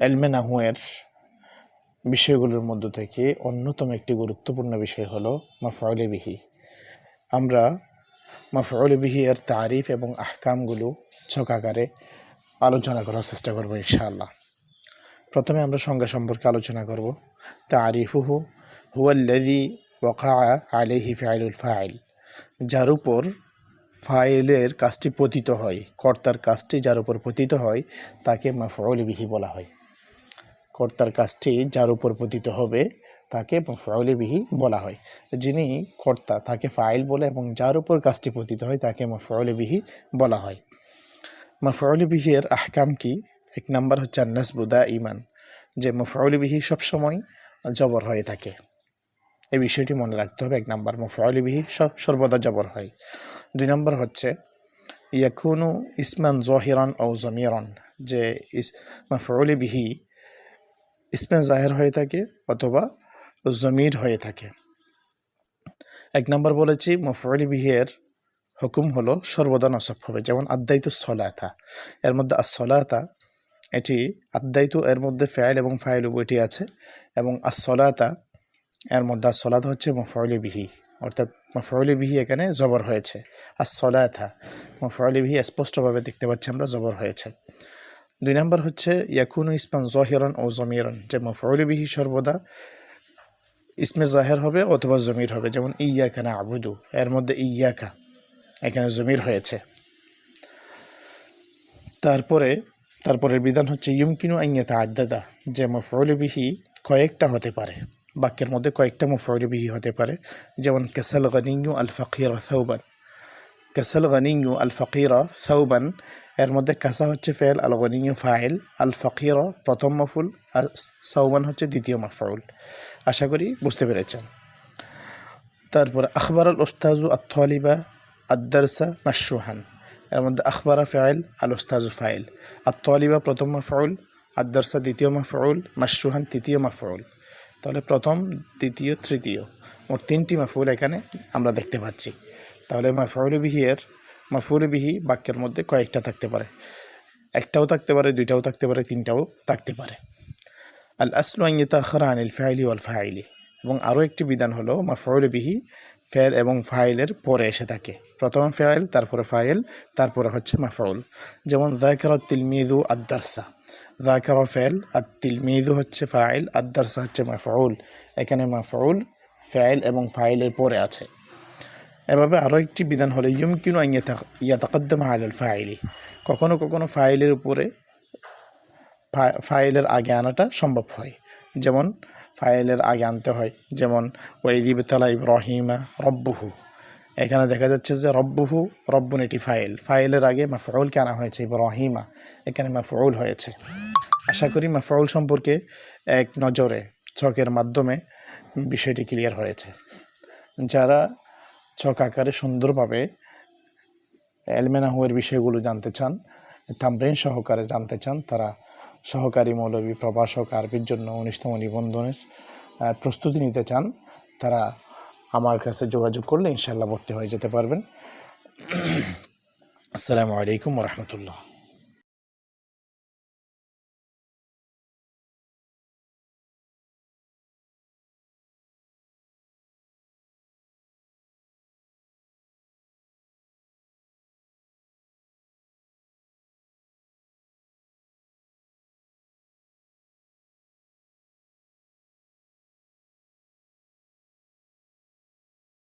এলমে নাহুয়ের বিষয়গুলোর মধ্য থেকে অন্যতম একটি গুরুত্বপূর্ণ বিষয় হলো মাফআলে বিহি। আমরা মাফআলে বিহি এর তারিফ এবং আহকামগুলো ছকাকারে আলোচনা করার চেষ্টা করব ইনশাআল্লাহ। প্রথমে আমরা সংজ্ঞা সম্পর্কে আলোচনা করব। তারিফুহু হুয়াল্লাযী ওয়াকা আলাইহি ফাইলুল ফাইল, যার উপর ফাইলের কাজটি পতিত হয়। কর্তার কাজটি যার উপর পতিত হয়, তাকে মাফউল বিহি বলা হয়। কর্তার কাজটি যার উপর পতিত হবে, তাকে মাফউল বিহি বলা হয়। যিনি কর্তা, তাকে ফাইল বলে এবং যার উপর কাজটি পতিত হয়, তাকে মাফউল বিহি বলা হয়। মাফউল বিহির আহকাম কি? এক নাম্বার হচ্ছে নাসবুদা ইমান যে মাফউল বিহি সবসময় জবর হয়ে থাকে। এই বিষয়টি মনে রাখতে হবে, এক নাম্বার মফআল বিহি সর্বদা জবর হয়। দুই নম্বর হচ্ছে, ইয়াকুনু ইসমান জহিরান ও জমিরন, যে ইস মফআল বিহি ইসমে জাহের হয়ে থাকে অথবা জমির হয়ে থাকে। এক নম্বর বলেছি মফআল বিহির হুকুম হলো সর্বদা নসব হবে, যেমন আদায়িত সলাথা এর মধ্যে আসলাতা এটি আদায়িত এর মধ্যে ফ্যাইল এবং ফাইল উভয়টি আছে, এবং আসলাতা এর মধ্যে আসলাত হচ্ছে মফআলি বিহি, অর্থাৎ মফআলি বিহি এখানে জবর হয়েছে। আসলাথা মফআলি বিহি স্পষ্টভাবে দেখতে পাচ্ছি আমরা, জবর হয়েছে। দুই নম্বর হচ্ছে, ইয়াকুনু ইসমান জহিরন ও জমিরন, যে মফআলি বিহি সর্বদা ইসমে জাহের হবে অথবা জমির হবে, যেমন ইয়াকা না আবুদু এর মধ্যে ইয়াকা, এখানে জমির হয়েছে। তারপরে, তারপরের বিধান হচ্ছে, ইউমকিনু আইয়াতা আদাদা যে মফউল বিহি কয়েকটা হতে পারে, বাক্যের মধ্যে কয়েকটা মফউল বিহি হতে পারে, যেমন, কেসাল গানিউ আল ফকির সৌবান কেসাল গানিউ আল ফকির সৌবান এর মধ্যে কাসা হচ্ছে ফেল, আল গানিউ ফাইল। আল ফকির প্রথম মফুল আর সৌবান হচ্ছে দ্বিতীয় মফউল আশা করি বুঝতে পেরেছেন। তারপর আখবর আল ওস্তাজু আত্তালিবা আদারসা মাসরুহান এর মধ্যে আখবরা ফাইল আল ওস্তাজু ফাইল। আত্তালিবা প্রথম মাফউল আদারসা দ্বিতীয় মাফউল মাসরুহান তৃতীয় মাফউল তাহলে প্রথম, দ্বিতীয়, তৃতীয়। মোট তিনটি মাফউল এখানে আমরা দেখতে পাচ্ছি। তাহলে মাফউল বিহিয়ের মাফউল বিহি বাক্যের মধ্যে কয়েকটা থাকতে পারে। একটাও থাকতে পারে, দুইটাও থাকতে পারে, তিনটাও থাকতে পারে। আল আসলু আইয়তাখরা আনিল ফাইলি ওয়াল ফাইলি। এবং আরও একটি বিধান হলো মাফউল বিহি ফেল এবং ফাইলের পরে এসে থাকে। প্রথমে ফাইল, তারপরে ফাইল, তারপরে হচ্ছে মাফউল। যেমন দায়কার তিলমিদু আদারসা দায়কার ফেল আর তিলমিদু হচ্ছে ফাইল আদারসা হচ্ছে মাফউল। এখানে মাফউল ফাইল এবং ফাইলের পরে আছে। এভাবে আরও একটি বিধান হলো, ইয়ুমকিনু ইয়াতাকাদ্দাম আলাল ফাইলি। কখনো কখনো ফাইলের উপরে ফাইলের আগে আনাটা সম্ভব হয়। যেমন, ফাইলের আগে আনতে হয়, যেমন ওয়াইদিবতলা ইব্রাহিমা রব্বুহু। এখানে দেখা যাচ্ছে যে রব্বুহু, রব্বুন এটি ফাইল। ফাইলের আগে মাফউলকে আনা হয়েছে, ইব্রাহিমা। এখানে মাফউল হয়েছে। আশা করি মাফউল সম্পর্কে এক নজরে, ছকের মাধ্যমে বিষয়টি ক্লিয়ার হয়েছে। যারা ছক আকারে সুন্দরভাবে এলমেনাহুয়ের বিষয়গুলো জানতে চান থাম্বরিন সহকারে জানতে চান, তারা সহকারী মৌলবী প্রভাষক, আরবির জন্য উনিশতম নিবন্ধনের প্রস্তুতি নিতে চান, তারা আমার কাছে যোগাযোগ করলে ইনশাল্লাহ ভর্তি হয়ে যেতে পারবেন। আসসালামু আলাইকুম রহমতুল্লাহ।